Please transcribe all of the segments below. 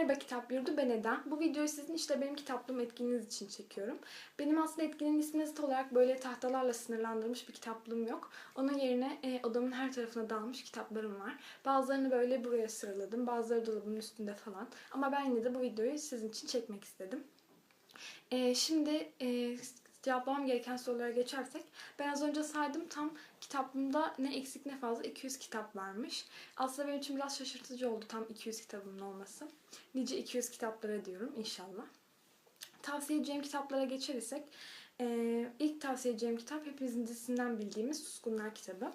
Merhaba Kitap Yurdu, ben Eda. Bu videoyu sizin işte benim kitaplığım etkinliğiniz için çekiyorum. Benim aslında etkinliğin ismi net olarak böyle tahtalarla sınırlandırılmış bir kitaplığım yok. Onun yerine e, odamın her tarafına dağılmış kitaplarım var. Bazılarını böyle buraya sıraladım, bazıları dolabımın üstünde falan. Ama ben yine de bu videoyu sizin için çekmek istedim. E, şimdi e, cevaplamam gereken sorulara geçersek ben az önce saydım tam kitaplığımda ne eksik ne fazla 200 kitap varmış. Aslında benim için biraz şaşırtıcı oldu tam 200 kitabımın olması. Nice 200 kitaplara diyorum inşallah. Tavsiye edeceğim kitaplara geçer isek e, ilk tavsiye edeceğim kitap hepimizin dizisinden bildiğimiz Suskunlar kitabı.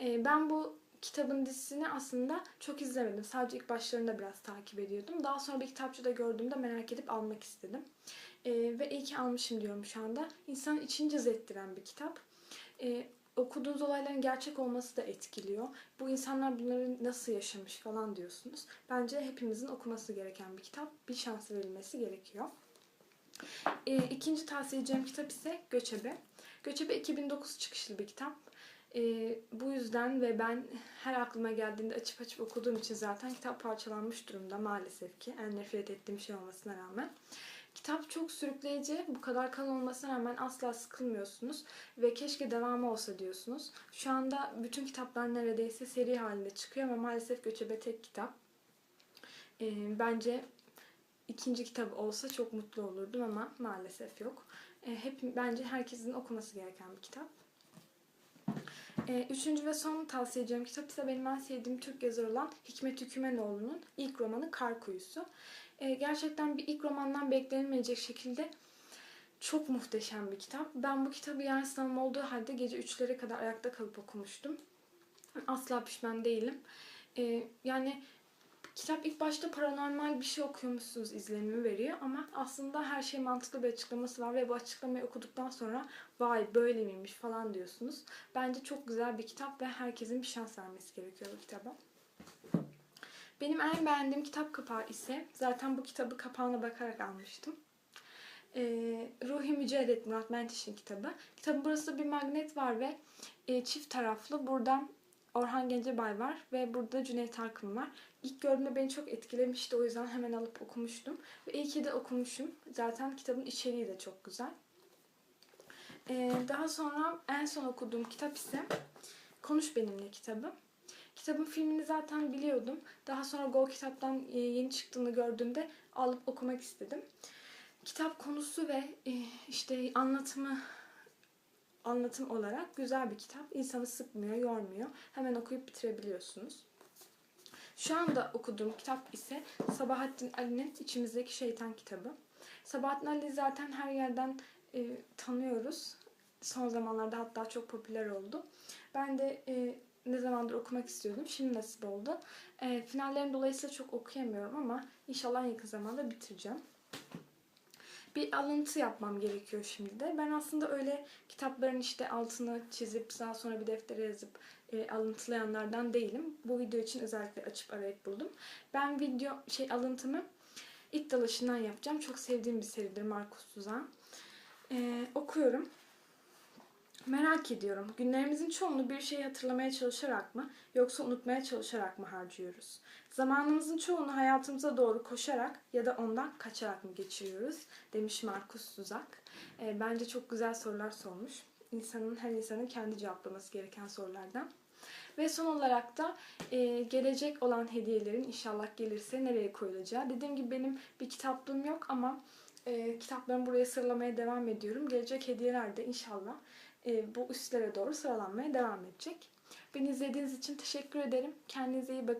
E, ben bu kitabın dizisini aslında çok izlemedim. Sadece ilk başlarında biraz takip ediyordum. Daha sonra bir kitapçıda gördüğümde merak edip almak istedim. E, ve iyi ki almışım diyorum şu anda. İnsanın içini cız ettiren bir kitap. E, okuduğunuz olayların gerçek olması da etkiliyor. Bu insanlar bunları nasıl yaşamış falan diyorsunuz. Bence hepimizin okuması gereken bir kitap. Bir şans verilmesi gerekiyor. E, ikinci tavsiye edeceğim kitap ise Göçebe. Göçebe 2009 çıkışlı bir kitap. E, bu yüzden ve ben her aklıma geldiğinde açıp açıp okuduğum için zaten kitap parçalanmış durumda maalesef ki. En nefret ettiğim şey olmasına rağmen. Kitap çok sürükleyici. Bu kadar kalın olmasına rağmen asla sıkılmıyorsunuz. Ve keşke devamı olsa diyorsunuz. Şu anda bütün kitaplar neredeyse seri halinde çıkıyor ama maalesef Göçebe tek kitap. Ee, bence ikinci kitap olsa çok mutlu olurdum ama maalesef yok. Ee, hep Bence herkesin okuması gereken bir kitap. Ee, üçüncü ve son tavsiye edeceğim kitap ise benim en sevdiğim Türk yazarı olan Hikmet Hükümenoğlu'nun ilk romanı Kar Kuyusu. Ee, gerçekten bir ilk romandan beklenmeyecek şekilde çok muhteşem bir kitap. Ben bu kitabı yani sınavım olduğu halde gece 3'lere kadar ayakta kalıp okumuştum. Asla pişman değilim. Ee, yani kitap ilk başta paranormal bir şey okuyormuşsunuz izlenimi veriyor ama aslında her şey mantıklı bir açıklaması var ve bu açıklamayı okuduktan sonra vay böyle miymiş falan diyorsunuz. Bence çok güzel bir kitap ve herkesin bir şans vermesi gerekiyor bu kitaba. Benim en beğendiğim kitap kapağı ise zaten bu kitabı kapağına bakarak almıştım. Ee, Ruhi Mücadele Murat Menteş'in kitabı. Kitabın burası bir magnet var ve e, çift taraflı. Buradan Orhan Gencebay var ve burada Cüneyt Arkın var. İlk gördüğümde beni çok etkilemişti. O yüzden hemen alıp okumuştum. Ve iyi ki de okumuşum. Zaten kitabın içeriği de çok güzel. Ee, daha sonra en son okuduğum kitap ise Konuş Benimle kitabı. Kitabın filmini zaten biliyordum. Daha sonra Go kitaptan e, yeni çıktığını gördüğümde alıp okumak istedim. Kitap konusu ve e, işte anlatımı anlatım olarak güzel bir kitap. İnsanı sıkmıyor, yormuyor. Hemen okuyup bitirebiliyorsunuz. Şu anda okuduğum kitap ise Sabahattin Ali'nin İçimizdeki Şeytan kitabı. Sabahattin Ali zaten her yerden e, tanıyoruz. Son zamanlarda hatta çok popüler oldu. Ben de e, ne zamandır okumak istiyordum. Şimdi nasip oldu. E, finallerim dolayısıyla çok okuyamıyorum ama inşallah yakın zamanda bitireceğim. Bir alıntı yapmam gerekiyor şimdi de. Ben aslında öyle kitapların işte altını çizip daha sonra bir deftere yazıp e, alıntılayanlardan değilim. Bu video için özellikle açıp arayıp buldum. Ben video şey alıntımı ilk dalışından yapacağım. Çok sevdiğim bir seridir Markus Tuzan. E, okuyorum. Merak ediyorum. Günlerimizin çoğunu bir şeyi hatırlamaya çalışarak mı yoksa unutmaya çalışarak mı harcıyoruz? Zamanımızın çoğunu hayatımıza doğru koşarak ya da ondan kaçarak mı geçiriyoruz? Demiş Markus Tuzak. E, bence çok güzel sorular sormuş. İnsanın, her insanın kendi cevaplaması gereken sorulardan. Ve son olarak da e, gelecek olan hediyelerin inşallah gelirse nereye koyulacağı. Dediğim gibi benim bir kitaplığım yok ama e, kitaplarımı buraya sıralamaya devam ediyorum. Gelecek hediyeler de inşallah bu üstlere doğru sıralanmaya devam edecek. Beni izlediğiniz için teşekkür ederim. Kendinize iyi bakın.